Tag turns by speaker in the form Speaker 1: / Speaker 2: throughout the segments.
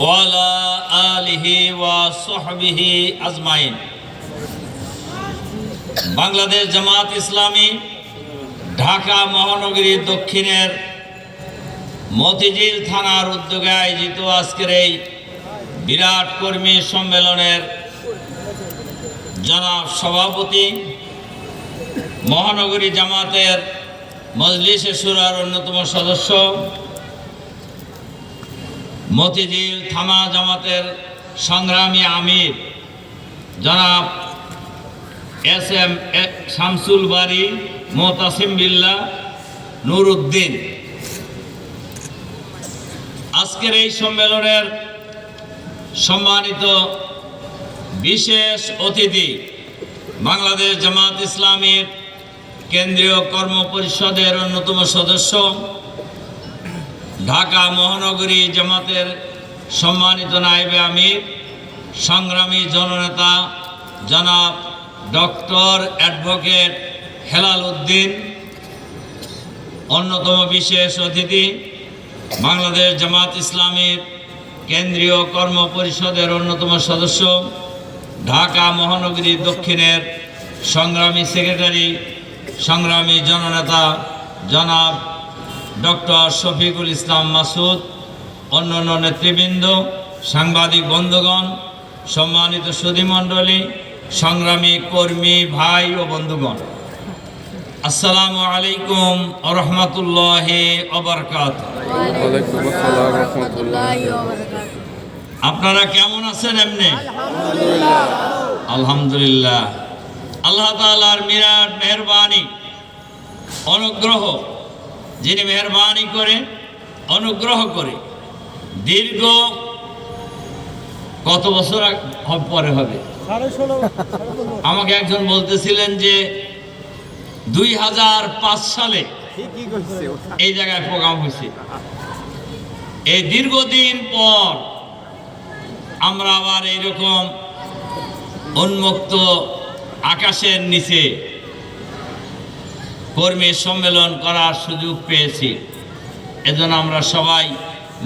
Speaker 1: ওয়ালা আলিহি ওয়া সোহবিহি আজমাইন। বাংলাদেশ জামাত ইসলামী, ঢাকা মহানগরী দক্ষিণের মতিজিল থানার উদ্যোগে আয়োজিত আজকের এই বিরাট কর্মী সম্মেলনের জনাব সভাপতি, মহানগরী জামাতের মজলিসে সুরার অন্যতম সদস্য, মতিঝিল থানা জামাতের সংগ্রামী আমির, জনাব এস এম শামসুল বাড়ি মোতাসিম বিল্লা, নুরুদ্দিন। আজকের এই সম্মেলনের সম্মানিত বিশেষ অতিথি বাংলাদেশ জামাত ইসলামীর কেন্দ্রীয় কর্ম পরিষদের অন্যতম সদস্য, ঢাকা মহানগরী জামাতের সম্মানিত নায়েবে আমির, সংগ্রামী জননেতা জনাব ডক্টর অ্যাডভোকেট হেলাল উদ্দিন, অন্যতম বিশেষ অতিথি বাংলাদেশ জামাত ইসলামীর কেন্দ্রীয় কর্ম পরিষদের অন্যতম সদস্য ঢাকা মহানগরী দক্ষিণের সংগ্রামী সেক্রেটারি, সংগ্রামী জননেতা জনাব ডক্টর শফিকুল ইসলাম মাসুদ, অন্যান্য নেতৃবৃন্দ, সাংবাদিক বন্ধুগণ, সম্মানিত সুধীমণ্ডলী, সংগ্রামী কর্মী ভাই ও বন্ধুগণ। আসসালামু আলাইকুম রহমতুল্লাহ অবরকাত আপনারা কেমন আছেন এমনি? আলহামদুলিল্লাহ। আল্লাহ তাআলার মিরাট মেহরবানি, অনুগ্রহ, যিনি মেহরবানি করে, অনুগ্রহ করে দীর্ঘ কত বছর পরে হবে? আমাকে একজন বলতেছিলেন যে দুই হাজার পাঁচ সালে এই জায়গায় প্রোগ্রাম হয়েছে। এই দীর্ঘদিন পর আমরা আবার এইরকম উন্মুক্ত আকাশের নিচে কর্মী সম্মেলন করার সুযোগ পেয়েছি। এজন্য আমরা সবাই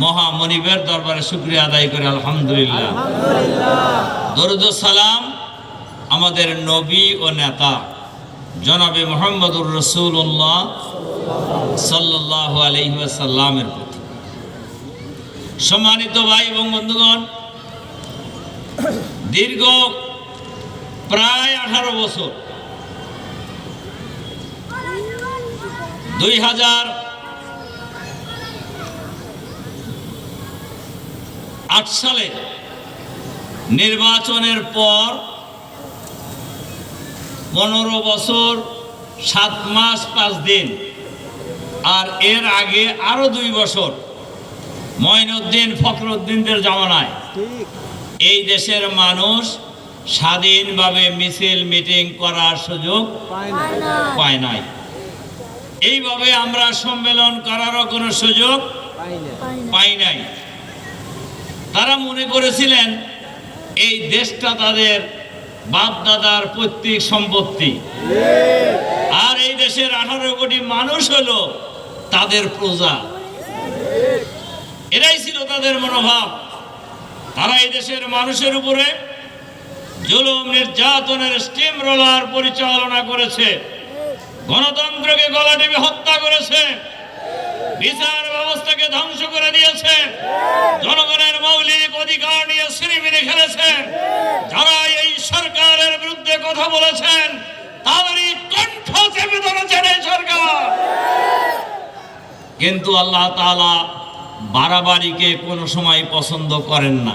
Speaker 1: মহা মনিবের দরবারে শুক্রিয়া আদায় করি আলহামদুলিল্লাহ। দরুদ সালাম আমাদের নবী ও নেতা জনাবে মোহাম্মদুর রসুল্লাহ সাল্লাহ আলহিসাল্লামের প্রতি। সম্মানিত ভাই এবং বন্ধুগণ দীর্ঘ প্রায় আঠারো বছর। দুই হাজার আট সালে নির্বাচনের পর পনেরো বছর, সাত মাস, পাঁচ দিন। আর এর আগে আরও দুই বছর মঈনুদ্দিন ফখরুদ্দিনদের জামানায়। এই দেশের মানুষ স্বাধীনভাবে মিছিল মিটিং করার সুযোগ পায় নাই। এইভাবে আমরা সম্মেলন করারও কোনো সুযোগ পাই নাই। তারা মনে করেছিলেন এই দেশটা তাদের বাপ দাদার পৈতৃক সম্পত্তি। আর এই দেশের আঠারো কোটি মানুষ হলো তাদের প্রজা। এরাই ছিল তাদের মনোভাব। তারা এই দেশের মানুষের উপরে জুলুম, নির্যাতনের স্টিম রোলার পরিচালনা করেছে। গণতন্ত্রকে গলা টিপে হত্যা করেছে। বিচার ব্যবস্থাকে ধ্বংস করে দিয়েছে। জনগণের মৌলিক অধিকার নিয়ে সিনেমিনে খেলেছেন যারা এই সরকারের বিরুদ্ধে কথা বলেছেন, তাদেরই কণ্ঠ চেপে ধরেছেন এই সরকার। কিন্তু আল্লাহ তাআলা বাড়াবাড়িকে কোনো সময় পছন্দ করেন না।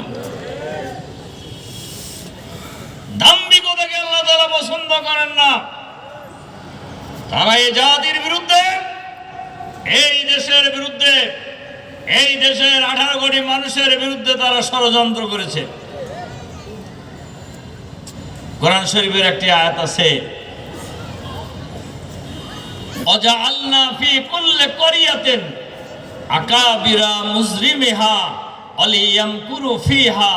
Speaker 1: দাম্ভিকতাকে আল্লাহ তাআলা পছন্দ করেন না। তারা এই জাতির বিরুদ্ধে, এই দেশের বিরুদ্ধে, এই দেশের আঠারো কোটি মানুষের বিরুদ্ধে তারা ষড়যন্ত্র করেছে। কোরআন শরীফের একটি আয়াত আছে অজাআলনা ফি কুল্লি করিয়াতিন আকাবিরা মুজরিমিহা, অলিয়ামকুরু ফিহা,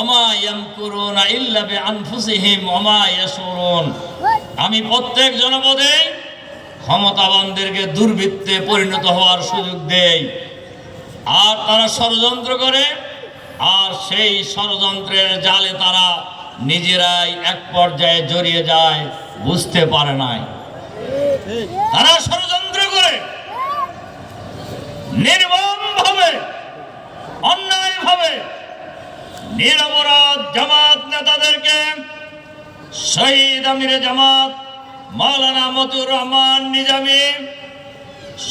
Speaker 1: ওমা ইয়ামকুরুনা ইল্লা বিআনফুসিহিম, ওমা ইয়াশুরুন আমি প্রত্যেক জনপদে ক্ষমতাবানদেরকে দুর্বৃত্তে পরিণত হওয়ার সুযোগ দেই। আর তারা ষড়যন্ত্র করে, আর সেই ষড়যন্ত্রের জালে তারা নিজেরাই এক পর্যায়ে জড়িয়ে যায়, বুঝতে পারে নাই। তারা ষড়যন্ত্র করে নির্মম ভাবে, অন্যায় ভাবে নিরপরাধ জামাত নেতাদেরকে শহীদ আমিরে জামাত, মাওলানা মতিউর রহমান নিজামী,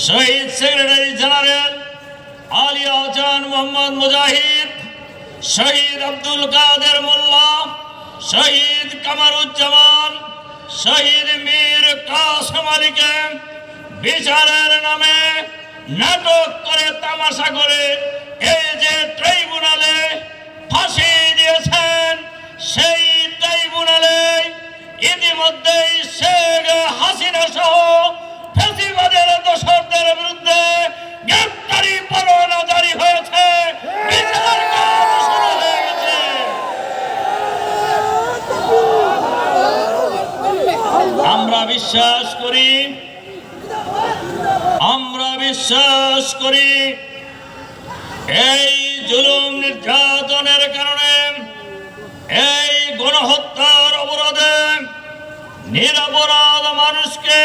Speaker 1: শহীদ সেক্রেটারি জেনারেল আলী আহসান মোহাম্মদ মুজাহিদ, শহীদ আব্দুল কাদের মোল্লা, শহীদ কামারুজ্জামান, শহীদ মীর কাসম আলীকে বিচারের নামে নাটক করে তামাশা করে এই যে ট্রাইব্যুনালে ফাঁসি দিয়েছেন, সেই ট্রাইব্যুনালে ইতিমধ্যেই শেখ হাসিনা সহ ফেসিবাদের দোষরদের বিরুদ্ধে গ্রেপ্তারি পরোয়ানা জারি হয়েছে। হয়ে আমরা বিশ্বাস করি আমরা বিশ্বাস করি এই জুলুম নির্যাতনের কারণে, এই গণহত্যার অবরোধে নিরপরাধ মানুষকে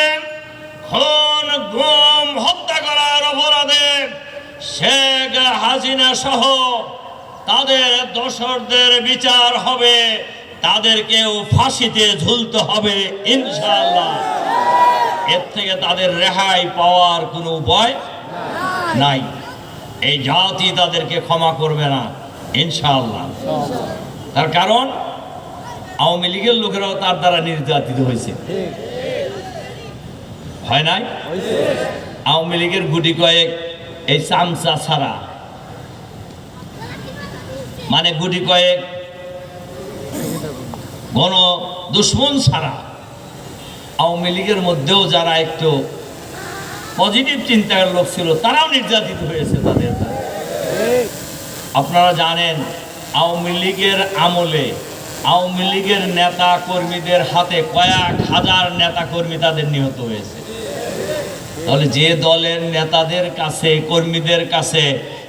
Speaker 1: খুন, গুম, হত্যা করার অপরাধে শেখ হাসিনা সহ তাদের দোসরদের বিচার হবে, তাদেরকেও ফাঁসিতে ঝুলতে হবে, ইনশাআল্লাহ। এর থেকে তাদের রেহাই পাওয়ার কোনো উপায় নাই। এই জাতি তাদেরকে ক্ষমা করবে না, ইনশাআল্লাহ। তার কারণ, আওয়ামী লীগের লোকেরাও তার দ্বারা নির্যাতিত হয়েছে। হয় নাই? আওয়ামী লীগের গুটি কয়েক এই চামচা ছাড়া। মানে গুটি কয়েক গণ দুশ্মন ছাড়া। আওয়ামী লীগের মধ্যেও যারা একটু পজিটিভ চিন্তার লোক ছিল, তারাও নির্যাতিত হয়েছে তাদের আপনারা জানেন, আওয়ামী লীগের আমলে আওয়ামী লীগের নেতা কর্মীদের হাতে কয়েক হাজার নেতা কর্মী তাদের নিহত হয়েছে। তাহলে যে দলের নেতাদের কাছে, কর্মীদের কাছে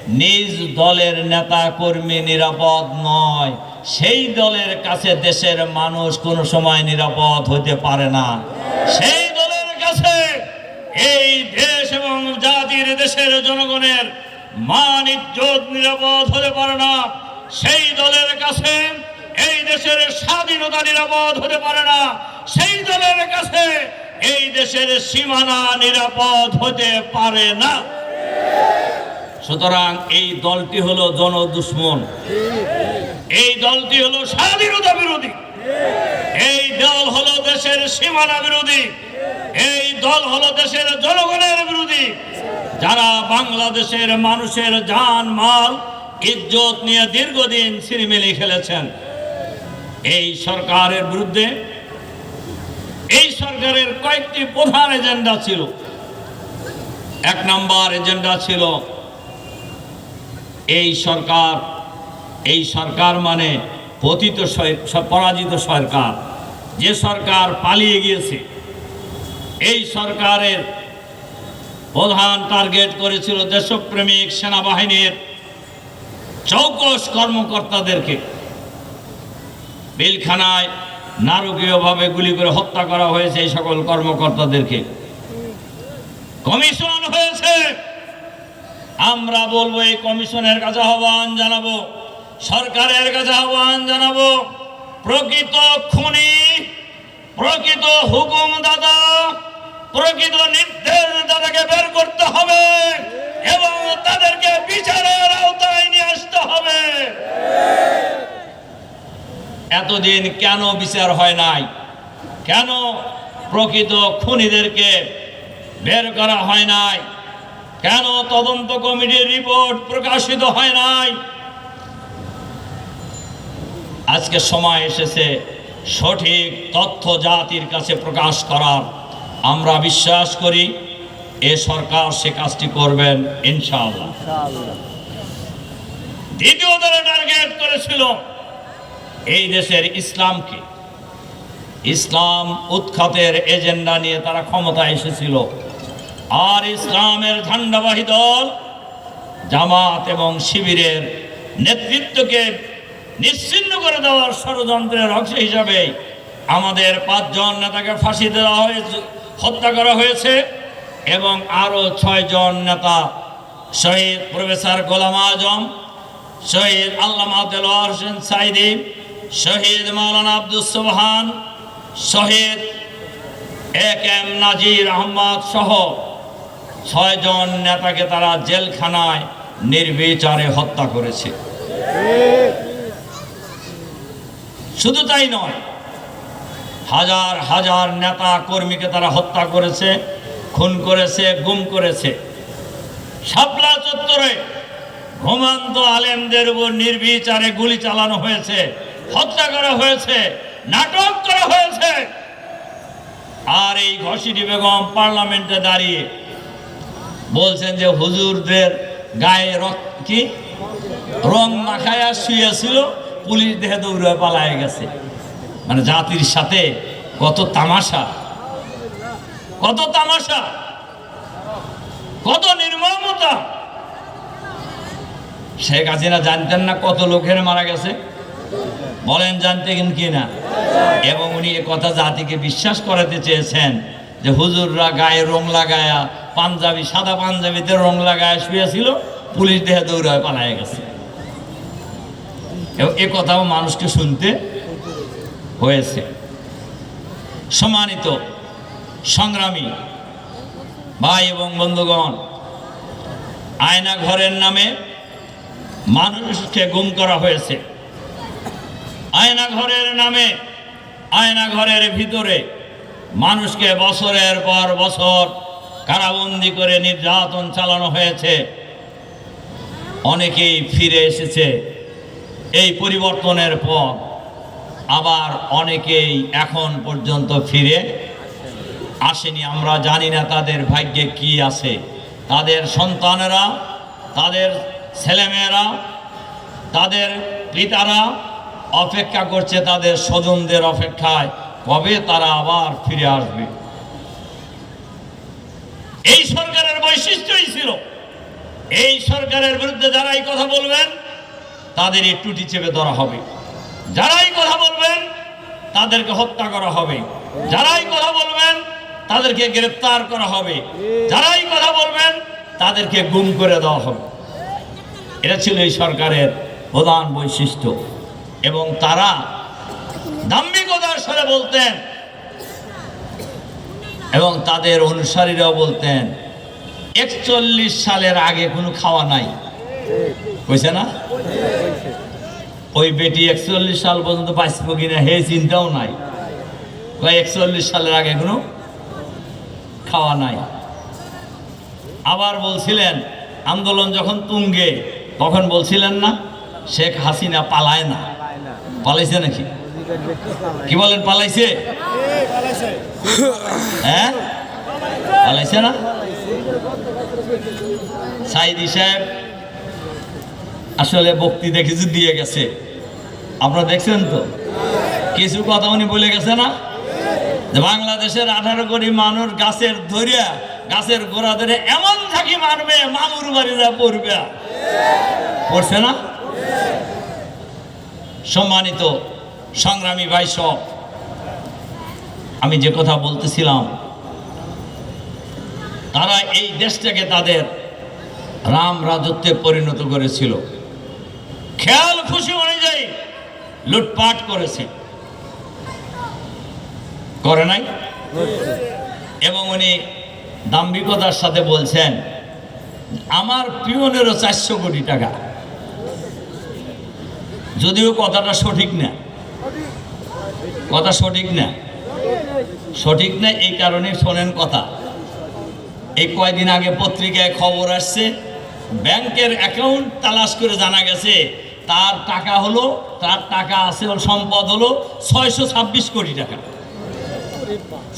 Speaker 1: নিজ দলের নেতা কর্মী নিরাপদ নয়। সেই দলের কাছে দেশের মানুষ কোনো সময় নিরাপদ হতে পারে না। সেই দলের কাছে এই দেশ এবং জাতির দেশের জনগণের মান, ইজ্জত নিরাপদ হতে পারে না। সেই দলের কাছে এই দেশের স্বাধীনতা নিরাপদ হতে পারে না। সেই দলের কাছে এই দেশের সীমানা নিরাপদ হতে পারে না। সুতরাং এই দলটি হলো জনদুশ্মন। এই দলটি হলো স্বাধীনতা বিরোধী। এই দল হলো দেশের সীমানা বিরোধী। এই দল হলো দেশের জনগণের বিরোধী। যারা বাংলাদেশের মানুষের জান, মাল, ইজ্জত নিয়ে দীর্ঘদিন সিনেমেলি খেলেছেন, এই সরকারের বিরুদ্ধে, এই সরকারের কয়েকটি প্রধান এজেন্ডা ছিল। এক নম্বর এজেন্ডা ছিল এই সরকার এই সরকার মানে পতিত পরাজিত সরকার। যে সরকার পালিয়ে গিয়েছে, এই সরকারের প্রধান টার্গেট করেছিল দেশপ্রেমিক সেনাবাহিনীর চৌকস কর্মকর্তাদেরকে। বিলখানায় নারকীয়ভাবে গুলি করে হত্যা করা হয়েছে এই সকল কর্মকর্তাদেরকে। কমিশন হয়েছে! আমরা বলব এই কমিশনের কাছে আহ্বান জানাব, সরকারের কাছে আহ্বান জানাব, প্রকৃত খুনি, প্রকৃত হুকুম দাদা প্রকৃত নির্দেশ দাদাকে বের করতে হবে এবং তাদেরকে বিচারের আওতায় নিয়ে আসতে হবে। এতদিন কেন বিচার হয় নাই? কেন প্রকৃত খুনিদেরকে বের করা হয় নাই? কেন তদন্ত কমিটির রিপোর্ট প্রকাশিত হয় নাই? আজকে সময় এসেছে সঠিক তথ্য জাতির কাছে প্রকাশ করার। আমরা বিশ্বাস করি এ সরকার সে কাজটি করবেন, ইনশাআল্লাহ। দ্বিতীয় দলে টার্গেট করেছিল এই দেশের ইসলামকে। ইসলাম উৎখাতের এজেন্ডা নিয়ে তারা ক্ষমতায় এসেছিল। আর ইসলামের ঝান্ডাবাহী দল, জামাত এবং শিবিরের নেতৃত্বকে নিশ্চিন্ন করে দেওয়ার ষড়যন্ত্রের অংশ হিসাবে আমাদের পাঁচজন নেতাকে ফাঁসি দেওয়া হয়েছে, হত্যা করা হয়েছে এবং আরও ছয়জন নেতা শহীদ প্রফেসর গোলাম আজম, শহীদ আল্লামা দেলোয়ার হোসেন সাইদি, শহীদ মাওলানা আব্দুল সোবহান, শহীদ এক এম নাজির আহমদ সহ ছয়জন নেতাকে তারা জেলখানায় নির্বিচারে হত্যা করেছে। শুধু তাই নয়, হাজার হাজার নেতা কর্মীকে তারা হত্যা করেছে, খুন করেছে, গুম করেছে। শাপলা চত্বরে ঘুমান্ত আলেমদের উপর নির্বিচারে গুলি চালানো হয়েছে, হত্যা করা হয়েছে, নাটক করা হয়েছে। আর এই ঘসিটি বেগম পার্লামেন্টে দাঁড়িয়ে বলছেন যে হুজুরদের গায়ে রক্ত কি? রং মাখায়া শুয়েছিল, পুলিশ দেহে দৌড়ে পালায় গেছে। মানে জাতির সাথে কত তামাশা কত তামাশা, কত নির্মমতা। শেখ হাসিনা জানতেন না কত লোকের মারা গেছে? বলেন, জানতেন কি না? এবং উনি কথা জাতিকে বিশ্বাস করাতে চেয়েছেন যে হুজুররা গায়ে রং লাগায়া পাঞ্জাবি, সাদা পাঞ্জাবিতে রং লাগায় শুয়েছিল, পুলিশ দেহে দৌড়ায় পালায় গেছে। এবং এ কথাও মানুষকে শুনতে হয়েছে। সম্মানিত সংগ্রামী ভাই এবং বন্ধুগণ, আয়না ঘরের নামে মানুষকে গুম করা হয়েছে। আয়না ঘরের নামে, আয়না ঘরের ভিতরে মানুষকে বছরের পর বছর কারাবন্দি করে নির্যাতন চালানো হয়েছে। অনেকেই ফিরে এসেছে। এই পরিবর্তনের পর আবার অনেকেই এখন পর্যন্ত ফিরে আসেনি। আমরা জানি না তাদের ভাগ্যে কি আছে। তাদের সন্তানেরা, তাদের ছেলেমেয়েরা, তাদের পিতারা অপেক্ষা করছে তাদের স্বজনদের অপেক্ষায়। কবে তারা আবার ফিরে আসবে? এই সরকারের বৈশিষ্ট্যই ছিল। এই সরকারের বিরুদ্ধে যারাই কথা বলবেন তাদের এই টুটি চেপে ধরা হবে। যারাই কথা বলবেন, তাদেরকে হত্যা করা হবে। যারাই কথা বলবেন, তাদেরকে গ্রেপ্তার করা হবে। যারাই কথা বলবেন, তাদেরকে গুম করে দেওয়া হবে। এটা ছিল এই সরকারের প্রধান বৈশিষ্ট্য। এবং তারা দাম্ভিকতার সাথে বলতেন এবং তাদের অনুসারীরাও বলতেন, একচল্লিশ সালের আগে কোনো খাওয়া নাই। কইছে না? ওই বেটি একচল্লিশ সাল পর্যন্ত বাঁচব কিনা হে চিন্তাও নাই। একচল্লিশ সালের আগে কোনো খাওয়া নাই। আবার বলছিলেন, আন্দোলন যখন তুঙ্গে, তখন বলছিলেন না, শেখ হাসিনা পালায় না। পালাইছে নাকি? কি বলেন, পালাইছে? হ্যাঁ? না? সাইদি সাহেব, আসলে বক্তৃতা কিছু দিয়ে গেছে। আপনারা দেখছেন তো? কিছু কথা উনি বলে গেছে না? বাংলাদেশের আঠারো কোটি মানুষ গাছের ধরিয়া, গাছের গোড়া ধরে এমন থাকি মারবে, মামুর বাড়িরা পড়বে। পড়ছে না? সম্মানিত সংগ্রামী ভাই সব আমি যে কথা বলতেছিলাম, তারা এই দেশটাকে তাদের রাম রাজত্বে পরিণত করেছিল। খেয়াল খুশি অনুযায়ী লুটপাট করেছে। করে নাই? এবং উনি দাম্ভিকতার সাথে বলছেন, আমার পিওনেরও চারশো কোটি টাকা। যদিও কথাটা সঠিক না, কথা সঠিক না সঠিক না এই কারণে শোনেন কথা। এই কয়দিন আগে পত্রিকায় খবর আসছে, ব্যাংকের অ্যাকাউন্ট তালাশ করে জানা গেছে, তার টাকা হলো, তার টাকা আছে, সম্পদ হলো ছয়শো ছাব্বিশ কোটি টাকা।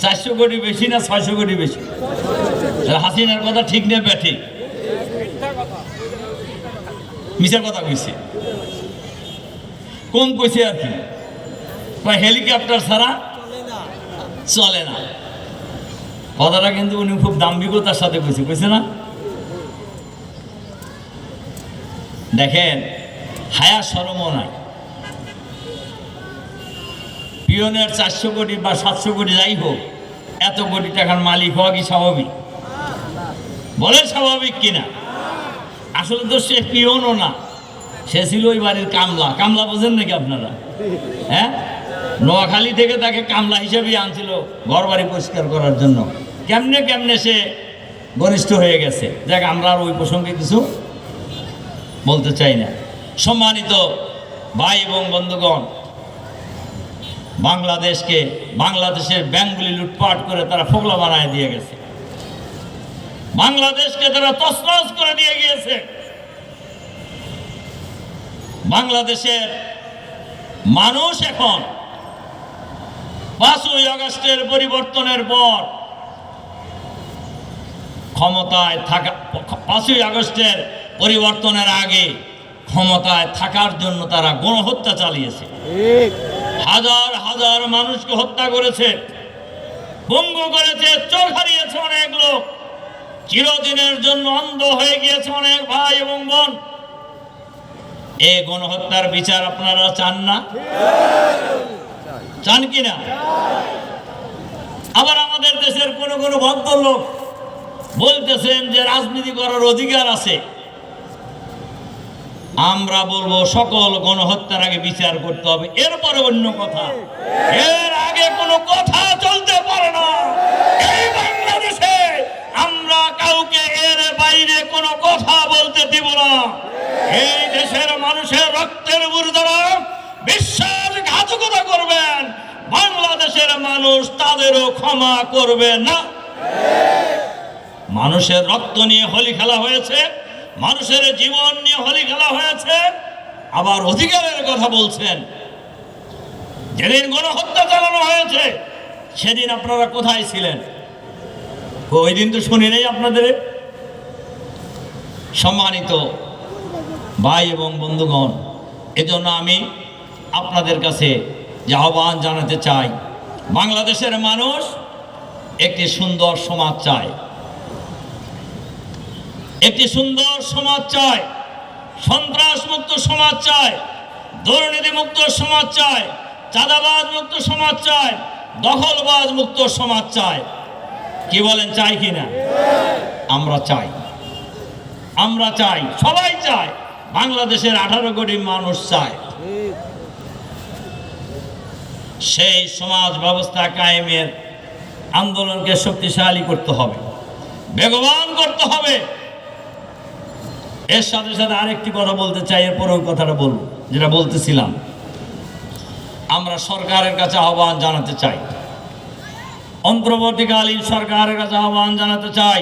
Speaker 1: চারশো কোটি বেশি না ছয়শো কোটি বেশি? হাসিনার কথা ঠিক নেই ব্যাঠিক? মিশার কথা কইছে। কম কইছে আর কি? হেলিকপ্টার ছাড়া চলে না। কথাটা কিন্তু উনি খুব দাম্ভিকতার সাথে কইছে কইছে না? দেখেন, হায়া সরমও নাই। পিয়নের চারশো কোটি বা সাতশো কোটি যাই হোক, এত কোটি টাকার মালিক হওয়া কি স্বাভাবিক? বলে স্বাভাবিক কিনা? আসলে তো সে পিয়নও না, সে ছিল ওই বাড়ির কামলা। কামলা বোঝেন নাকি আপনারা? হ্যাঁ? নোয়াখালী থেকে তাকে কামলা হিসেবেই আনছিল ঘর বাড়ি পরিষ্কার করার জন্য। কেমনে কেমনে সে ঘনিষ্ঠ হয়ে গেছে? দেখ আমরা আর ওই প্রসঙ্গে কিছু বলতে চাই না। সম্মানিত ভাই এবং বন্ধুগণ, বাংলাদেশকে, বাংলাদেশের ব্যাংকগুলি লুটপাট করে তারা ফোকলা বানায় দিয়ে গেছে। বাংলাদেশকে তারা তসনস করে দিয়ে গিয়েছে। বাংলাদেশের মানুষ এখন পাঁচই আগস্টের পরিবর্তনের পর ক্ষমতায় থাকা, পাঁচই আগস্টের পরিবর্তনের আগে ক্ষমতায় থাকার জন্য তারা গণহত্যা চালিয়েছে। হাজার হাজার মানুষকে হত্যা করেছে ভঙ্গ করেছে চোখ হারিয়েছে অনেক লোক। চিরদিনের জন্য অন্ধ হয়ে গিয়েছে অনেক ভাই এবং বোন। এই গণহত্যার বিচার আপনারা চান না? চান কি না আবার আমাদের দেশের কোন কোন ভদ্রলোক বলতেছেন যে রাজনীতি করার অধিকার আছে। আমরা বলব সকল গণহত্যার আগে বিচার করতে হবে, এরপরে অন্য কথা। এর আগে কোনো কথা চলতে পারে না। এই বাংলাদেশে আমরা কাউকে এর বাইরে কোনো কথা বলতে দিব না। এই দেশের মানুষের রক্তের উপর দ্বারা বিশ্বাসঘাতকতা করবেন। বাংলাদেশের মানুষ তাদেরও ক্ষমা করবে না। মানুষের রক্ত নিয়ে হোলি খেলা হয়েছে, মানুষের জীবন নিয়ে হোলি খেলা হয়েছে, আবার অধিকারের কথা বলছেন। যেদিন গণহত্যা চালানো হয়েছে, সেদিন আপনারা কোথায় ছিলেন? ওই দিন তো শুনি নেই আপনাদের। সম্মানিত ভাই এবং বন্ধুগণ, এজন্য আমি আপনাদের কাছে যে আহ্বান জানাতে চাই বাংলাদেশের মানুষ একটি সুন্দর সমাজ চায়। একটি সুন্দর সমাজ চায় সন্ত্রাস মুক্ত সমাজ চায় দুর্নীতি মুক্ত সমাজ চায় চাঁদাবাজ মুক্ত সমাজ চায় দখলবাজ মুক্ত সমাজ চায়। কি বলেন, চাই কি না? আমরা চাই। আমরা চাই, সবাই চায়, বাংলাদেশের আঠারো কোটি মানুষ চায়। সেই সমাজ ব্যবস্থা কায়েমের আন্দোলনকে শক্তিশালী করতে হবে, বেগবান করতে হবে। এর সাথে সাথে আরেকটি কথা বলতে চাই এরপর ওই কথাটা বলব, যেটা বলতেছিলাম। আমরা সরকারের কাছে আহ্বান জানাতে চাই। অন্তর্বর্তীকালীন সরকারের কাছে আহ্বান জানাতে চাই।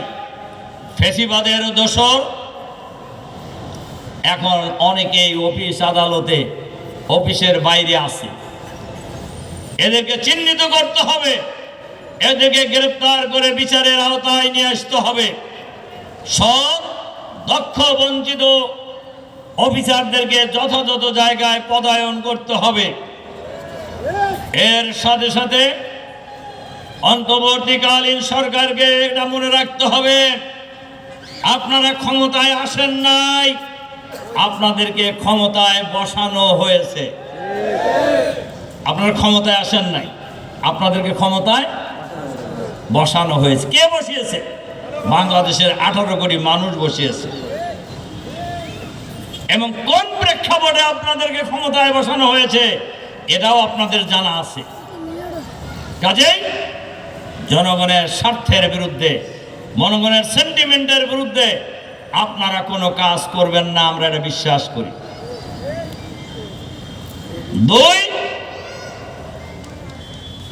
Speaker 1: ফেসিবাদের দোষর। এখন অনেকেই অফিস আদালতে, অফিসের বাইরে আছে। এদেরকে চিহ্নিত করতে হবে। এদেরকে গ্রেপ্তার করে বিচারের আওতায় নিয়ে আসতে হবে। সব দক্ষ, বঞ্চিত অফিসারদেরকে যথাযথ জায়গায় পদায়ন করতে হবে। এর সাথে সাথে অন্তর্বর্তীকালীন সরকারকে এটা মনে রাখতে হবে। আপনারা ক্ষমতায় আসেন নাই, আপনাদেরকে ক্ষমতায় বসানো হয়েছে। আপনারা ক্ষমতায় আসেন নাই। আপনাদেরকে ক্ষমতায় বসানো হয়েছে। কে বসিয়েছে? বাংলাদেশের আঠারো কোটি মানুষ বসিয়েছে। এবং কোন প্রেক্ষাপটে আপনাদেরকে ক্ষমতায় বসানো হয়েছে, এটাও আপনাদের জানা আছে। কাজেই জনগণের স্বার্থের বিরুদ্ধে, জনগণের সেন্টিমেন্টের বিরুদ্ধে আপনারা কোনো কাজ করবেন না, আমরা এটা বিশ্বাস করি। দুই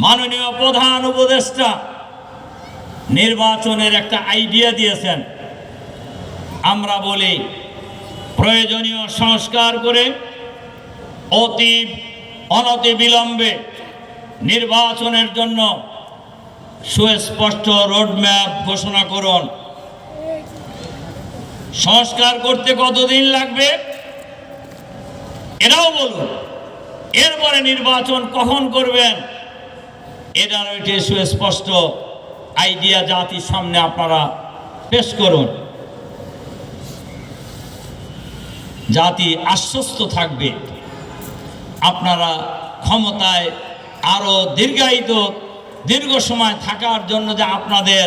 Speaker 1: মাননীয় প্রধান উপদেষ্টা নির্বাচনের একটা আইডিয়া দিয়েছেন। আমরা বলি, প্রয়োজনীয় সংস্কার করে অতি অনতি বিলম্বে নির্বাচনের জন্য সুস্পষ্ট রোডম্যাপ ঘোষণা করুন। সংস্কার করতে কতদিন লাগবে? এটাও বলুন, এরপরে নির্বাচন কখন করবেন? এটার একটি সুস্পষ্ট আইডিয়া জাতির সামনে আপনারা পেশ করুন। জাতি আশ্বস্ত থাকবে। আপনারা ক্ষমতায় আরও দীর্ঘায়িত, দীর্ঘ সময় থাকার জন্য যে আপনাদের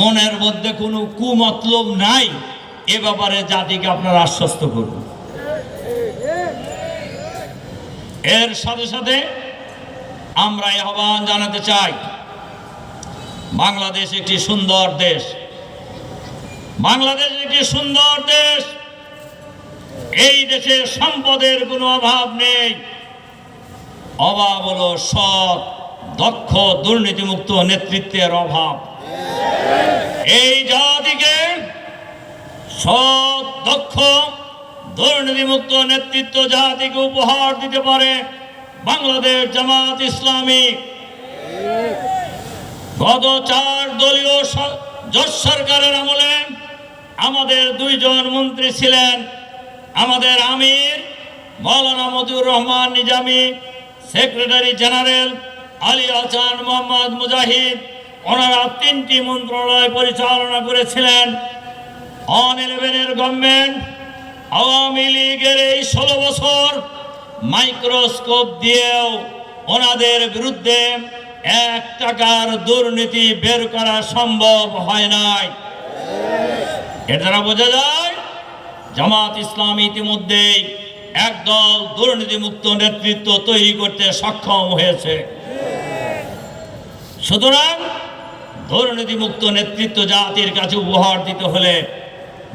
Speaker 1: মনের মধ্যে কোনো কুমতলব নাই, এ ব্যাপারে জাতিকে আপনারা আশ্বস্ত করুন। এর সাথে সাথে আমরা আহ্বান জানাতে চাই, বাংলাদেশ একটি সুন্দর দেশ। বাংলাদেশ একটি সুন্দর দেশ। এই দেশে সম্পদের কোনো অভাব নেই। অভাব হলো সৎ, দক্ষ, দুর্নীতিমুক্ত নেতৃত্বের অভাব। এই জাতিকে সৎ, দক্ষ, দুর্নীতিমুক্ত নেতৃত্ব জাতিকে উপহার দিতে পারে। বাংলাদেশ জামাত ইসলামী। গত চার দলীয় জোট সরকারের আমলে আমাদের দুইজন মন্ত্রী ছিলেন আমাদের আমির মৌলানা মতিউর রহমান নিজামী, সেক্রেটারি জেনারেল আলী হাসান মোহাম্মদ মুজাহিদ। ওনারা তিনটি মন্ত্রণালয় পরিচালনা করেছিলেন। অন ইলেভেনের গভর্নমেন্ট আওয়ামী লীগের এই ষোলো বছর মাইক্রোস্কোপ দিয়েও ওনাদের বিরুদ্ধে এক টাকার দুর্নীতি বের করা সম্ভব হয় নাই। এর বোঝা যায়, জামাত ইসলাম ইতিমধ্যেই একদল দুর্নীতিমুক্ত নেতৃত্ব তৈরি করতে সক্ষম হয়েছে। সুতরাং দুর্নীতিমুক্ত নেতৃত্ব জাতির কাছে উপহার দিতে হলে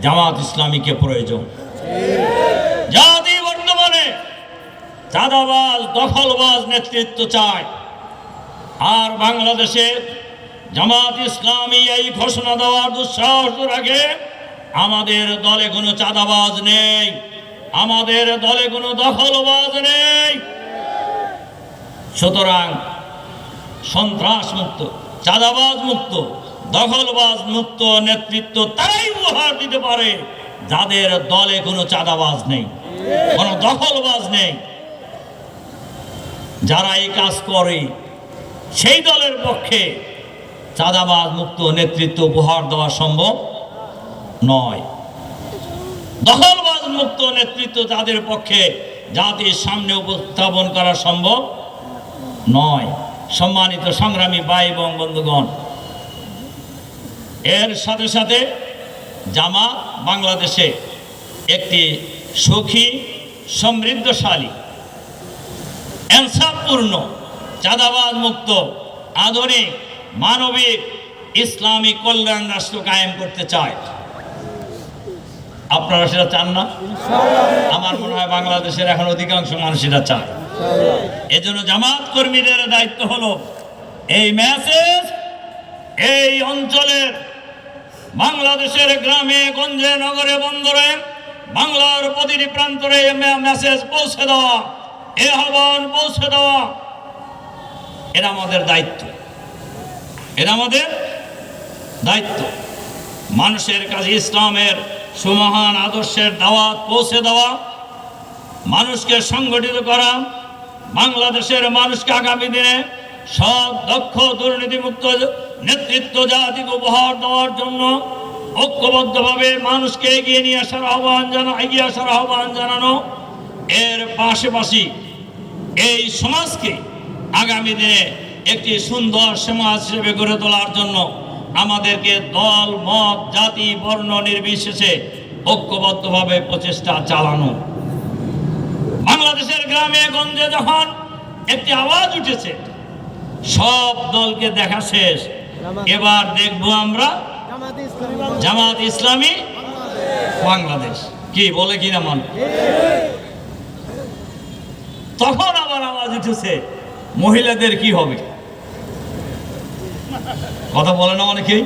Speaker 1: জামাত ইসলামীকে প্রয়োজন। জাতি চাঁদাবাজ, দখলবাজ নেতৃত্ব চায়। আর বাংলাদেশে জামাত ইসলামী এই ঘোষণা দেওয়ার দুঃসাহস রাখে আমাদের দলে কোনো চাঁদাবাজ নেই, আমাদের দলে কোনো দখলবাজ নেই। সুতরাং সন্ত্রাস মুক্ত, চাঁদাবাজ মুক্ত, দখলবাজ মুক্ত নেতৃত্ব তারাই উপহার দিতে পারে, যাদের দলে কোনো চাঁদাবাজ নেই, কোনো দখলবাজ নেই। যারা এই কাজ করে, সেই দলের পক্ষে চাঁদাবাজ মুক্ত নেতৃত্ব উপহার দেওয়া সম্ভব নয়। দখলবাজ মুক্ত নেতৃত্ব তাদের পক্ষে জাতির সামনে উপস্থাপন করা সম্ভব নয়। সম্মানিত সংগ্রামী ভাই এবং বন্ধুগণ, এর সাথে সাথে জামা বাংলাদেশে একটি সুখী সমৃদ্ধশালী এনসাপূর্ণ চাঁদাবাদ মুক্ত, আধুনিক, মানবিক, ইসলামী কল্যাণ রাষ্ট্র কায়েম করতে চায়। আপনারা সেটা চান না? আমার মনে হয় বাংলাদেশের এখন অধিকাংশ মানুষ এটা চায়। এজন্য জামাত কর্মীদের দায়িত্ব হলো এই মেসেজ এই অঞ্চলের, বাংলাদেশের গ্রামে, গঞ্জে, নগরে, বন্দরে বাংলার প্রতিটি প্রান্তরে মেসেজ পৌঁছে দেওয়া। এ আহ্বান পৌঁছে দেওয়া। এটা আমাদের দায়িত্ব। এটা আমাদের দায়িত্ব। মানুষের কাছে ইসলামের সুমহান আদর্শের দাওয়াত পৌঁছে দেওয়া, মানুষকে সংগঠিত করা, বাংলাদেশের মানুষকে আগামী দিনে সব দক্ষ, দুর্নীতিমুক্ত নেতৃত্ব, জাতিকে উপহার দেওয়ার জন্য ঐক্যবদ্ধভাবে মানুষকে এগিয়ে নিয়ে আসার আহ্বান জানা, এগিয়ে আসার আহ্বান জানানো। এর পাশাপাশি এই সমাজকে আগামী দিনে একটি সুন্দর সমাজ হিসেবে গড়ে তোলার জন্য আমাদেরকে দল মত জাতি বর্ণ নির্বিশেষে ঐক্যবদ্ধভাবে প্রচেষ্টা চালানো। বাংলাদেশের গ্রামে গঞ্জে যখন একটি আওয়াজ উঠেছে সব দলকে দেখা শেষ। এবার দেখব আমরা
Speaker 2: জামাতে ইসলামী।
Speaker 1: বাংলাদেশ। কি বলে কিনা মান? তখন আবার আওয়াজ উঠেছে, মহিলাদের কি হবে? কথা বলে না অনেকেই?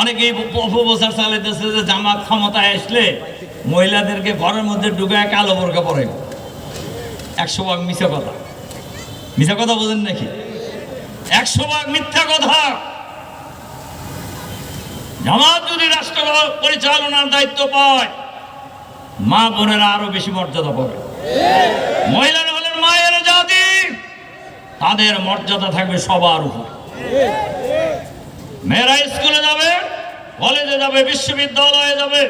Speaker 1: অনেকেই অপপ্রচার চালাইতেছে যে জামাত ক্ষমতায় আসলে মহিলাদেরকে ঘরের মধ্যে ঢুকায় কালো বোরকা পরে। একশো ভাগ মিথ্যা কথা। মিথ্যা কথা বোঝেন নাকি? একশো ভাগ মিথ্যা কথা। জামাত যদি রাষ্ট্র পরিচালনার দায়িত্ব পায়, মা বোনেরা আরও বেশি মর্যাদা পাবে। মহিলারা মায়ের জাত, তাদের মর্যাদা থাকবে সবার উপর। মেয়েরা স্কুলে যাবে, কলেজে যাবে, বিশ্ববিদ্যালয়ে যাবে,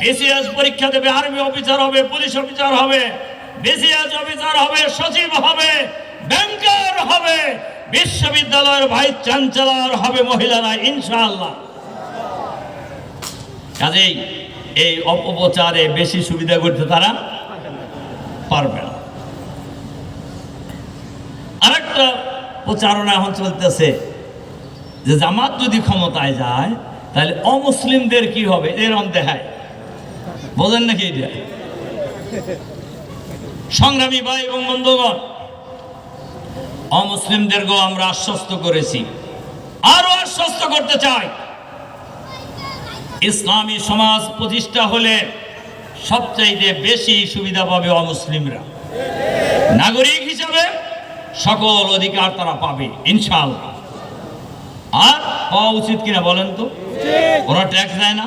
Speaker 1: বিসিএস পরীক্ষা দেবে, আর্মি অফিসার হবে, পুলিশ অফিসার হবে, বিসিএস অফিসার হবে, সচিব হবে, ব্যাংকার হবে, বিশ্ববিদ্যালয়ের ভাইস চ্যান্সেলর হবে মহিলারা, ইনশাআল্লাহ। কাজেই এই অপপ্রচারে বেশি সুবিধা করতে তারা পারবে না। আরেকটা প্রচারণা এখন চলতেছে যে জামাত যদি ক্ষমতায় যায়, তাহলে অমুসলিমদের কি হবে? এরম দেখায় বোঝেন নাকি এটা? সংগ্রামী ভাই এবং বন্ধুগণ অমুসলিমদেরকেও আমরা আশ্বস্ত করেছি। আরও আশ্বস্ত করতে চাই। ইসলামী সমাজ প্রতিষ্ঠা হলে সবচাইতে বেশি সুবিধা পাবে অমুসলিমরা। নাগরিক হিসাবে সকল অধিকার তারা পাবে ইনশাআল্লাহ। আর পাওয়া উচিত কিনা বলেন তো? ওরা ট্যাক্স দেয় না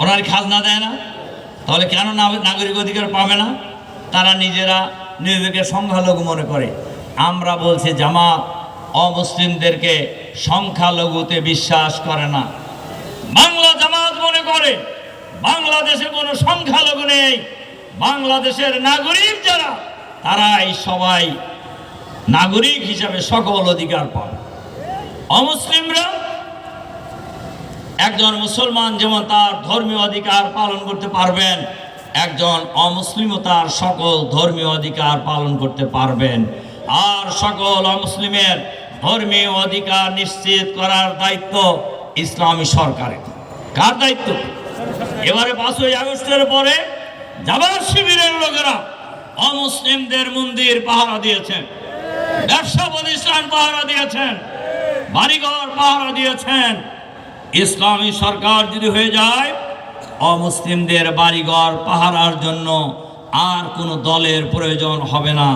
Speaker 1: ওরা খাজনা দেয় না। তাহলে কেন নাগরিক অধিকার পাবে না? তারা নিজেরা নিজেদেরকে সংখ্যালঘু মনে করে। আমরা বলছি জামাত অমুসলিমদেরকে সংখ্যালঘুতে বিশ্বাস করে না। বাংলা জামাত মনে করে বাংলাদেশে কোনো সংখ্যালঘু নেই। বাংলাদেশের নাগরিক যারা তারাই সবাই নাগরিক হিসাবে সকল অধিকার পাবে। অমুসলিমরা একজন মুসলমান যেমন তার ধর্মীয় অধিকার পালন করতে পারবেন, একজন অমুসলিমও তার সকল ধর্মীয় অধিকার পালন করতে পারবেন। আর সকল অমুসলিমের ধর্মীয় অধিকার নিশ্চিত করার দায়িত্ব ইসলামী সরকারের। কার দায়িত্ব? এবারে পাঁচই আগস্টের পরে জামাত শিবিরের লোকেরা অমুসলিমদের মন্দির পাহারা দিয়েছেন। ব্যবসা প্রতিষ্ঠান পাহারা দিয়েছেন। বাড়িঘর পাহারা দিয়েছেন। ইসলামী সরকার যদি হয়ে যায়, অমুসলিমদের বাড়িঘর পাহারার জন্য আর কোনো দলের প্রয়োজন হবে না।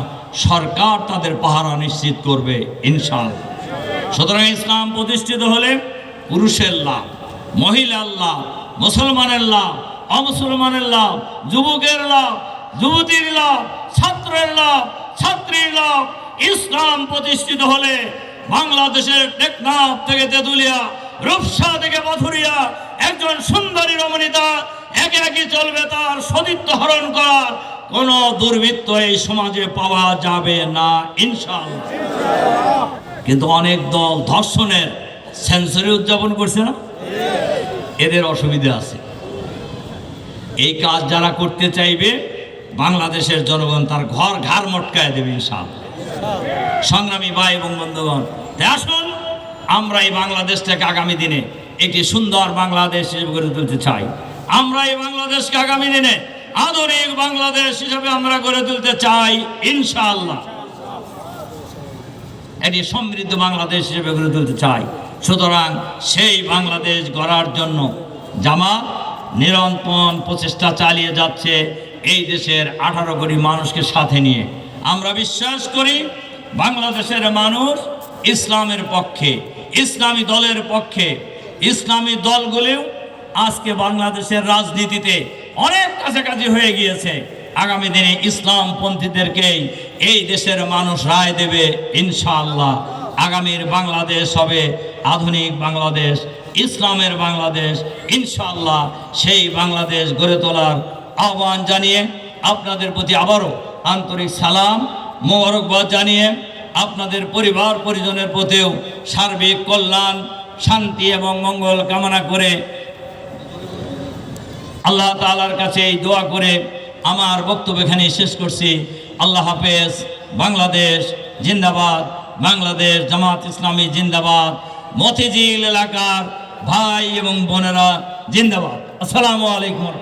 Speaker 1: সরকার তাদের পাহারা নিশ্চিত করবে, ইনশাআল্লাহ। সুতরাং ইসলাম প্রতিষ্ঠিত হলে পুরুষের লাভ, মহিলার লাভ, মুসলমানের লাভ, অমুসলমানের লাভ, যুবকের লাভ, যুবতীর লাভ, ছাত্রের লাভ, ছাত্রীর লাভ ইসলাম প্রতিষ্ঠিত হলে বাংলাদেশের টেকনাফ থেকে তেঁতুলিয়া, রূপসা থেকে মথুরিয়া একজন সুন্দরী রমণীতা একে একে চলবে তার সতীত্ব হরণ করার। কোন দুর্বৃত্ত এই সমাজে পাওয়া যাবে না, ইনশাআল্লাহ। কিন্তু অনেক দল ধর্ষণের সেঞ্চুরি উদযাপন করছে না? এদের অসুবিধা আছে। এই কাজ যারা করতে চাইবে, বাংলাদেশের জনগণ তার ঘর ঘাড় মটকায় দেবে, ইনশাআল্লাহ। সংগ্রামী ভাই এবং বন্ধুগণ আসুন, আমরা এই বাংলাদেশটাকে আগামী দিনে একটি সুন্দর বাংলাদেশ হিসেবে গড়ে তুলতে চাই। আমরা এই বাংলাদেশকে আগামী দিনে আধুনিক বাংলাদেশ হিসেবে আমরা গড়ে তুলতে চাই, ইনশাআল্লাহ। একটি সমৃদ্ধ বাংলাদেশ হিসেবে গড়ে তুলতে চাই। সুতরাং সেই বাংলাদেশ গড়ার জন্য জামা নিরন্তর প্রচেষ্টা চালিয়ে যাচ্ছে এই দেশের আঠারো কোটি মানুষকে সাথে নিয়ে। আমরা বিশ্বাস করি বাংলাদেশের মানুষ ইসলামের পক্ষে, ইসলামী দলের পক্ষে। ইসলামী দলগুলিও আজকে বাংলাদেশের রাজনীতিতে অনেক কাছাকাছি হয়ে গিয়েছে। আগামী দিনে ইসলাম পন্থীদেরকেই এই দেশের মানুষ রায় দেবে ইনশাআল্লাহ। আগামীর বাংলাদেশ হবে আধুনিক বাংলাদেশ, ইসলামের বাংলাদেশ। ইনশাআল্লাহ সেই বাংলাদেশ গড়ে তোলার আহ্বান জানিয়ে আপনাদের প্রতি আবারও আন্তরিক সালাম, মোবারকবাদ জানিয়ে আপনাদের পরিবার, পরিজনের প্রতিও সার্বিক কল্যাণ, শান্তি এবং মঙ্গল কামনা করে আল্লাহ তালার কাছে এই দোয়া করে আমার বক্তব্য এখানে শেষ করছি আল্লাহ হাফেজ, বাংলাদেশ জিন্দাবাদ, বাংলাদেশ জামাত ইসলামী জিন্দাবাদ, মতিঝিল এলাকার ভাই এবং বোনেরা জিন্দাবাদ আসসালামু আলাইকুম।